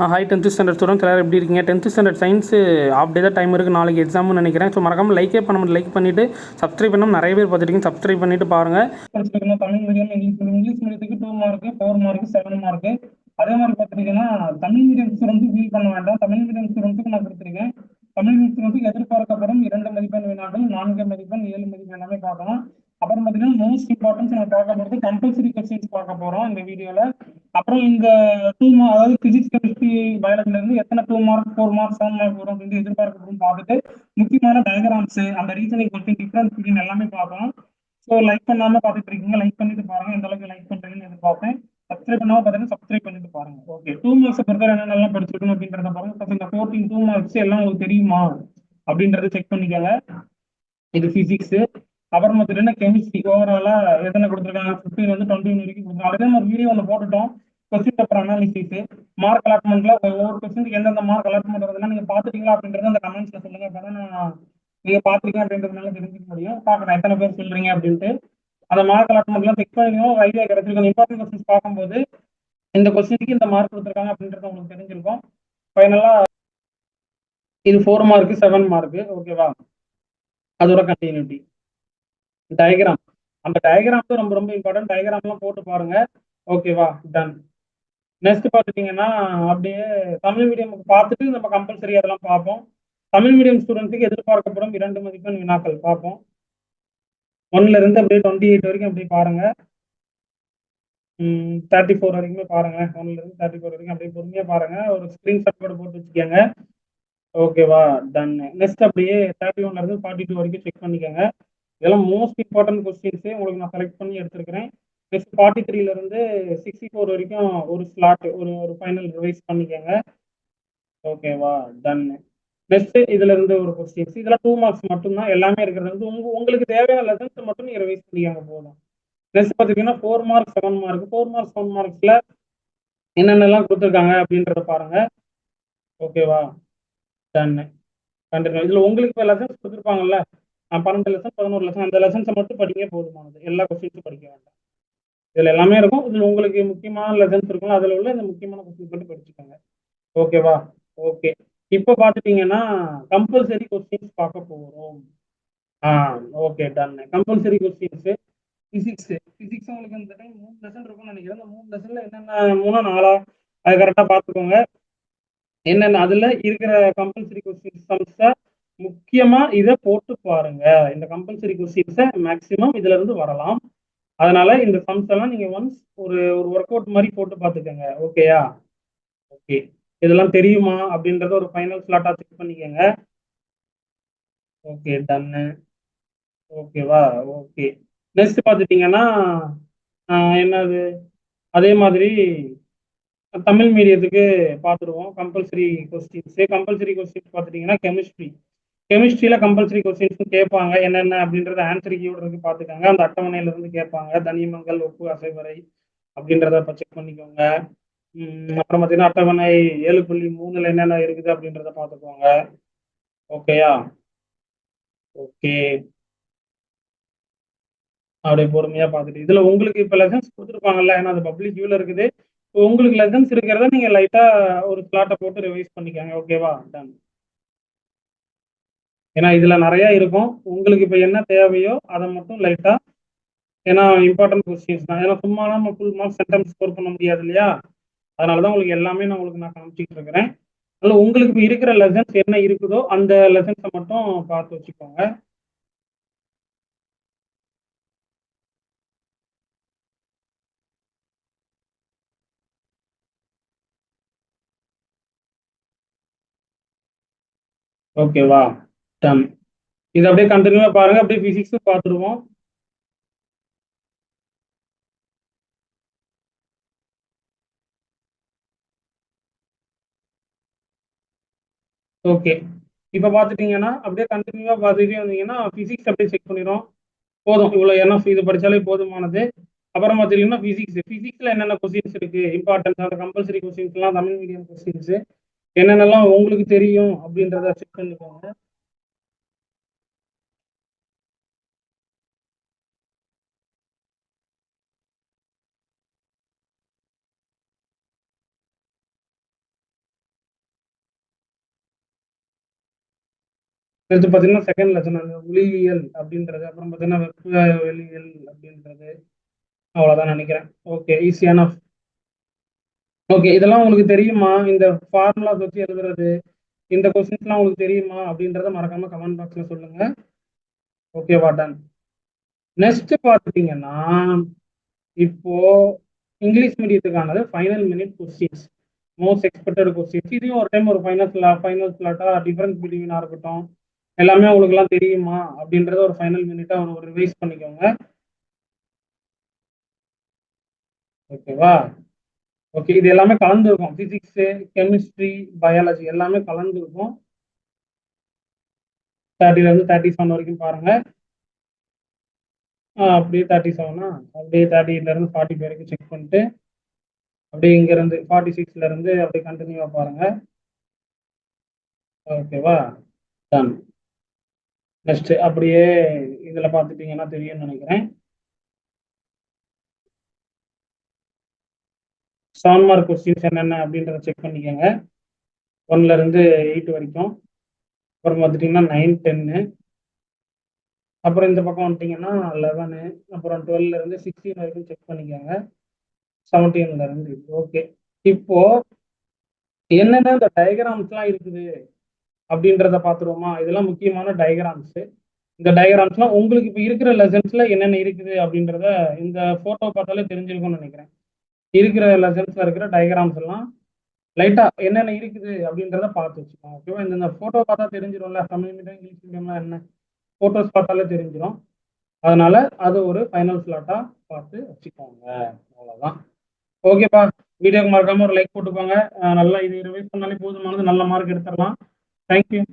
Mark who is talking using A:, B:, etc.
A: Hi tenth standard students எல்லோரும் எப்படி இருக்கீங்க? Tenth standard science off day தான் டைம் இருக்குது நாளைக்கு எக்ஸாம்னு நினைக்கிறேன். ஸோ மறக்காமல் லைக்கே பண்ண முடியும் லைக் பண்ணிவிட்டு சப்ஸ்கிரைப் பண்ணாமல் நிறைய பேர் பார்த்துருக்கீங்க. சப்ஸ்கிரைப் பண்ணிட்டு பாருங்கள்
B: Tamil medium English medium English மீடியத்துக்கு two mark four mark seven mark அதே மாதிரி பார்த்துருக்கீங்கன்னா தமிழ் மீடியம் ஸ்டூடெண்ட்ஸுக்கு ஃபீல் பண்ண வேண்டாம். தமிழ் மீடியம் ஸ்டூடெண்ட்ஸுக்கு நான் கொடுத்துருக்கேன். தமிழ் மீடியம் ஸ்டூடெண்ட்ஸுக்கு எதிர்பார்க்கப்படும் இரண்டு மதிப்பெண் வினாக்கள் நான்கு மதிப்பெண் ஏழு மதிப்பெண் எல்லாமே பார்க்கலாம். அப்புறம் பார்த்தீங்கன்னா மோஸ்ட் இம்பார்ட்டன்ஸ் நம்ம பார்க்க போகிறது கம்பல்சரி கொஸ்டின்ஸ் பார்க்க போகிறோம் இந்த வீடியோவில் அப்புறம் இந்த டூ மார்க் அதாவது பிசிக்ஸ் கெமிஸ்ட்ரி பயாலஜில இருந்து எத்தனை two mark four mark seven mark வரும் அப்படின்னு எதிர்பார்க்கப்படும் பார்த்துட்டு முக்கியமான டயக்ராம்ஸ் அந்த ரீசனிங் கொஸ்டின் டிஃபரன்ஸ் பிட்வீன் எல்லாமே பார்க்கலாம். ஸோ லைக் பண்ணாம பார்த்துட்டு இருக்கீங்க லைக் பண்ணிட்டு பாருங்க. எந்த அளவுக்கு லைக் பண்றீங்கன்னு எதிர்பார்ப்பேன். சப்ஸ்கிரைப் பண்ணாம பார்த்தீங்கன்னா சப்ஸ்கிரைப் பண்ணிட்டு பாருங்க. ஓகே டூ மார்க்ஸ் பொறுத்தவரை என்னென்னலாம் படிச்சிருக்கணும் அப்படின்றத பாருங்க. ஃபர்ஸ்ட் இந்த ஃபோர்டீன் டூ மார்க்ஸ் எல்லாம் உங்களுக்கு தெரியுமா? அப்படின்றத செக் பண்ணிக்கோங்க. இது பிசிக்ஸ் அப்புறம் பார்த்தீங்கன்னா கெமிஸ்ட்ரி ஓவராலா எத்தனை கொடுத்துருக்காங்க? ஃபிஃப்டீன் வந்து டுவெண்ட்டி வரைக்கும் கொடுத்துருக்காங்க. அதே மாதிரி வீடியோ ஒன்று போட்டுட்டோம். கொஸ்டின் பேப்பர் அனாலிசிஸ் மார்க் அலாட்மெண்ட்ல ஒவ்வொரு கொஸ்டினுக்கு எந்தெந்த மார்க் அலாட்மெண்ட் வருதுன்னா நீங்க பாத்துட்டீங்களா அப்படின்றத அந்த கமெண்ட்ஸ்ல சொல்லுங்க. அப்பதான் நான் நீங்க பாத்துருக்கீங்க அப்படின்றதுனால தெரிஞ்சுக்க முடியும். பாக்குறேன் எத்தனை பேர் சொல்றீங்க அப்படின்ட்டு. அந்த மார்க் அலாட்மெண்ட்லாம் செக் பண்ணிக்கணும். ஐடியா கிடைச்சிருக்கும் இம்பார்ட்டன்ட் கொஸ்டின்ஸ் பார்க்கும்போது இந்த கொஸ்டினுக்கு இந்த மார்க் கொடுத்துருக்காங்க அப்படின்றது உங்களுக்கு தெரிஞ்சிருக்கும். ஃபைனலா இது ஃபோர் மார்க் செவன் மார்க் ஓகேவா அதோட கண்டினியூட்டி டயக்ராம் அந்த டயக்ராம் தான் ரொம்ப ரொம்ப இம்பார்ட்டன்ட் டயக்ராம்லாம் போட்டு பாருங்க. ஓகேவா டன் நெக்ஸ்ட் பார்த்துட்டீங்கன்னா அப்படியே தமிழ் மீடியம் பார்த்துட்டு நம்ம கம்பல்சரி அதெல்லாம் பார்ப்போம். தமிழ் மீடியம் ஸ்டூடெண்ட்ஸுக்கு எதிர்பார்க்கப்படும் இரண்டு மதிப்பெண் வினாக்கள். பார்ப்போம். ஒன்னுல இருந்து அப்படியே டுவெண்ட்டி எயிட் வரைக்கும் அப்படியே பாருங்க. தேர்ட்டி ஃபோர் வரைக்குமே பாருங்க. ஒன்ல இருந்து தேர்ட்டி ஃபோர் வரைக்கும் அப்படியே பொறுமையா பாருங்க. ஒரு ஸ்கிரீன்ஷாட் கூட போட்டு வச்சுக்கோங்க. ஓகேவா டன் நெக்ஸ்ட் அப்படியே தேர்ட்டி ஒன்ல இருந்து ஃபார்ட்டி டூ வரைக்கும் செக் பண்ணிக்கோங்க. இதெல்லாம் மோஸ்ட் இம்பார்ட்டன்ட் கொஸ்டின்ஸே உங்களுக்கு நான் செலக்ட் பண்ணி எடுத்திருக்கிறேன். நெக்ஸ்ட் ஃபார்ட்டி த்ரீல இருந்து சிக்ஸ்டி ஃபோர் வரைக்கும் ஒரு ஸ்லாட் ஒரு ஒரு ஃபைனல் ரிவைஸ் பண்ணிக்கோங்க. ஓகேவா டன் நெக்ஸ்ட் இதுல இருந்து ஒரு கொஸ்டின்ஸ் இதெல்லாம் டூ மார்க்ஸ் மட்டும்தான். எல்லாமே இருக்கிறது வந்து உங்க உங்களுக்கு தேவையான லெசன்ஸ் மட்டும் நீங்க ரிவைஸ் பண்ணிக்காங்க போதும். நெக்ஸ்ட் பார்த்தீங்கன்னா four mark seven mark four mark seven மார்க்ஸ்ல என்னென்னலாம் கொடுத்துருக்காங்க அப்படின்றத பாருங்க. ஓகேவா டன் கண்டிப்பாக இதுல உங்களுக்கு இப்போ லெசன்ஸ் கொடுத்துருப்பாங்கல்ல? பன்னெண்டு லெசன் பதினோரு லெசன் அந்த லெசன்ஸை மட்டும் படிக்க போதுமானது. எல்லா கொஸ்டின்ஸும் படிக்க வேண்டாம். இதுல எல்லாமே இருக்கும். இதுல உங்களுக்கு முக்கியமான லெசன்ஸ் இருக்கும் அதுல உள்ள இந்த முக்கியமான கொஸ்டின் மட்டும் படிச்சுக்கோங்க. ஓகேவா ஓகே இப்போ பாத்துட்டீங்கன்னா கம்பல்சரி கொஸ்டின்ஸ் பார்க்க போகிறோம் ஆ okay done compulsory questions physics physics உங்களுக்கு இந்த டைம் மூணு லெசன் இருக்கும்னு நினைக்கிறேன். அந்த மூணு லெசன்ல என்னென்ன மூணா நாலா? அது கரெக்டாக பார்த்துக்கோங்க என்னென்ன அதுல இருக்கிற கம்பல்சரி கொஸ்டின்ஸ் சம்ஸை முக்கியமா இதை போட்டு பாருங்க. இந்த கம்பல்சரி கொஸ்டின்ஸை மேக்சிமம் இதுல இருந்து வரலாம். அதனால இந்த சம்ஸ் எல்லாம் நீங்க ஒன்ஸ் ஒரு ஒரு ஒர்க் அவுட் மாதிரி போட்டு பார்த்துக்கோங்க. ஓகேயா ஓகே இதெல்லாம் தெரியுமா? அப்படின்றத ஒரு ஃபைனல் ஸ்லாட்டா செக் பண்ணிக்கோங்க. ஓகே டன்னு ஓகேவா ஓகே நெக்ஸ்ட் பார்த்துட்டீங்கன்னா என்னது? அதே மாதிரி தமிழ் மீடியத்துக்கு பார்த்துருவோம். கம்பல்சரி கொஸ்டின்ஸு கம்பல்சரி கொஸ்டின்ஸ் பார்த்துட்டிங்கன்னா கெமிஸ்ட்ரி கெமிஸ்ட்ரியில கம்பல்சரி கொஸ்டின்ஸும் கேட்பாங்க என்னென்ன அப்படின்றத ஆன்சர் கீயோட இருக்கு அந்த அட்டவணையில இருந்து கேட்பாங்க. தனிமங்கள் உப்பு அசைவரை அப்படின்றத இப்போ செக் பண்ணிக்கோங்க அப்புறம் பார்த்தீங்கன்னா அட்டவணை ஏழு புள்ளி மூணுல என்னென்ன இருக்குது அப்படின்றத பார்த்துக்கோங்க. ஓகேயா ஓகே அப்படியே பொறுமையா பார்த்துட்டு இதுல உங்களுக்கு இப்போ லெசன்ஸ் கொடுத்துருப்பாங்கல்ல ஏன்னா அது பப்ளிக் வியூல இருக்குது. உங்களுக்கு லெசன்ஸ் இருக்கிறத நீங்க லைட்டா ஒரு ஸ்லாட்டை போட்டு ரிவைஸ் பண்ணிக்கோங்க. ஓகேவா டன் ஏன்னா இதுல நிறைய இருக்கும். உங்களுக்கு இப்போ என்ன தேவையோ அதை மட்டும் லைட்டா ஏன்னா இம்பார்ட்டன்ட் கொஸ்டின்ஸ் தான். ஏன்னா சும்மா நம்ம ஃபுல் மார்க் சென்டம் ஸ்கோர் பண்ண முடியாது இல்லையா? அதனாலதான் உங்களுக்கு எல்லாமே நான் உங்களுக்கு நான் காமிச்சிட்டு இருக்கிறேன். அதில் உங்களுக்கு இப்போ இருக்கிற லெசன்ஸ் என்ன இருக்குதோ அந்த லெசன்ஸை மட்டும் பார்த்து வச்சுக்கோங்க. ஓகேவா டன் இது அப்படியே கண்டினியூவா பாருங்க. அப்படியே பிசிக்ஸும் பார்த்துருவோம் ஓகே இப்போ பார்த்துட்டீங்கன்னா அப்படியே கண்டினியூவா பார்த்துட்டே வந்தீங்கன்னா பிசிக்ஸ் அப்படியே செக் பண்ணிடும் போதும். இவ்வளோ என்ன இது படித்தாலே போதுமானது. அப்புறம் பார்த்தீங்கன்னா ஃபிசிக்ஸ் ஃபிசிக்ஸில் என்னென்ன கொஸ்டின்ஸ் இருக்குது இம்பார்ட்டன்ஸ் அந்த கம்பல்சரி கொஸ்டின்ஸ்லாம் தமிழ் மீடியம் கொஸ்டின்ஸு என்னென்னலாம் உங்களுக்கு தெரியும் அப்படின்றத செக் பண்ணிக்கோங்க. அடுத்து பார்த்தீங்கன்னா செகண்ட் லெசன் அந்த ஒளியியல் அப்படின்றது. அப்புறம் பார்த்தீங்கன்னா வெப்ப வெளியியல் அப்படின்றது. அவ்வளோதான் நினைக்கிறேன். ஓகே ஈஸியான ஓகே இதெல்லாம் உங்களுக்கு தெரியுமா? இந்த ஃபார்முலாஸ் வச்சு எழுதுறது. இந்த கொஸ்டின்ஸ்லாம் உங்களுக்கு தெரியுமா? அப்படின்றத மறக்காம கமெண்ட் பாக்ஸ்ல சொல்லுங்க. ஓகேவா டன் நெக்ஸ்ட் பார்த்துட்டீங்கன்னா இப்போ English மீடியத்துக்கானது final minute questions most expected questions இதையும் ஒரு டைம் ஒரு ஃபைனல் ஃபைனல் ஸ்லாட்டா டிஃபரன்ஸ் பிட்வீனா இருக்கட்டும். எல்லாமே உங்களுக்குலாம் தெரியுமா? அப்படின்றத ஒரு ஃபைனல் மினிட்டா ஒரு ரிவைஸ் பண்ணிக்கோங்க. ஓகேவா ஓகே இது எல்லாமே கலந்துருக்கும். பிசிக்ஸு கெமிஸ்ட்ரி பயாலஜி எல்லாமே கலந்துருக்கும். தேர்ட்டிலேருந்து தேர்ட்டி செவன் வரைக்கும் பாருங்க. ஆ அப்படியே தேர்ட்டி செவனா அப்படியே தேர்ட்டிலேருந்து ஃபார்ட்டி ஃபைவ் வரைக்கும் செக் பண்ணிட்டு அப்படியே இங்கேருந்து ஃபார்ட்டி சிக்ஸ்லேருந்து அப்படியே கண்டினியூவாக பாருங்க. ஓகேவா டன் நெக்ஸ்ட் அப்படியே இதுல பார்த்துட்டீங்கன்னா தெரியும்னு நினைக்கிறேன். செவன் மார்க் கொஸ்டின்ஸ் என்னென்ன அப்படின்றத செக் பண்ணிக்கோங்க. ஒன்ல இருந்து எயிட் வரைக்கும். அப்புறம் பார்த்துட்டிங்கன்னா நைன் டென்னு அப்புறம் இந்த பக்கம் வந்துட்டிங்கன்னா லெவனு அப்புறம் டுவெல்ல இருந்து சிக்ஸ்டீன் வரைக்கும் செக் பண்ணிக்கோங்க. செவன்டீன்ல இருந்து. ஓகே இப்போ என்னென்ன இந்த டயக்ராம்ஸ்லாம் இருக்குது? அப்படின்றத பார்த்துருவோமா? இதெல்லாம் முக்கியமான டயக்ராம்ஸ் இந்த டயக்ராம்ஸ்லாம் உங்களுக்கு இப்போ இருக்கிற லெசன்ஸ்ல என்னென்ன இருக்குது அப்படின்றத இந்த ஃபோட்டோ பார்த்தாலே தெரிஞ்சிருக்கும்னு நினைக்கிறேன். இருக்கிற லெசன்ஸ்ல இருக்கிற டயக்ராம்ஸ் எல்லாம் லைட்டா என்னென்ன இருக்குது அப்படின்றத பார்த்து வச்சுக்கோங்க. ஓகேவா இந்த ஃபோட்டோ பார்த்தா தெரிஞ்சிடும்ல தமிழ் மீடியம் இங்கிலீஷ் மீடியம்லாம் என்ன? ஃபோட்டோஸ் பார்த்தாலே தெரிஞ்சிடும் அதனால அது ஒரு ஃபைனல் ஸ்லாட்டா பார்த்து வச்சுக்கோங்க. அவ்வளோதான் ஓகேப்பா வீடியோக்கு மறக்காம ஒரு லைக் போட்டுக்கோங்க. நல்லா இது ரிவைஸ் பண்ணாலே போதுமானது. நல்ல மார்க் எடுத்துடலாம். Thank you.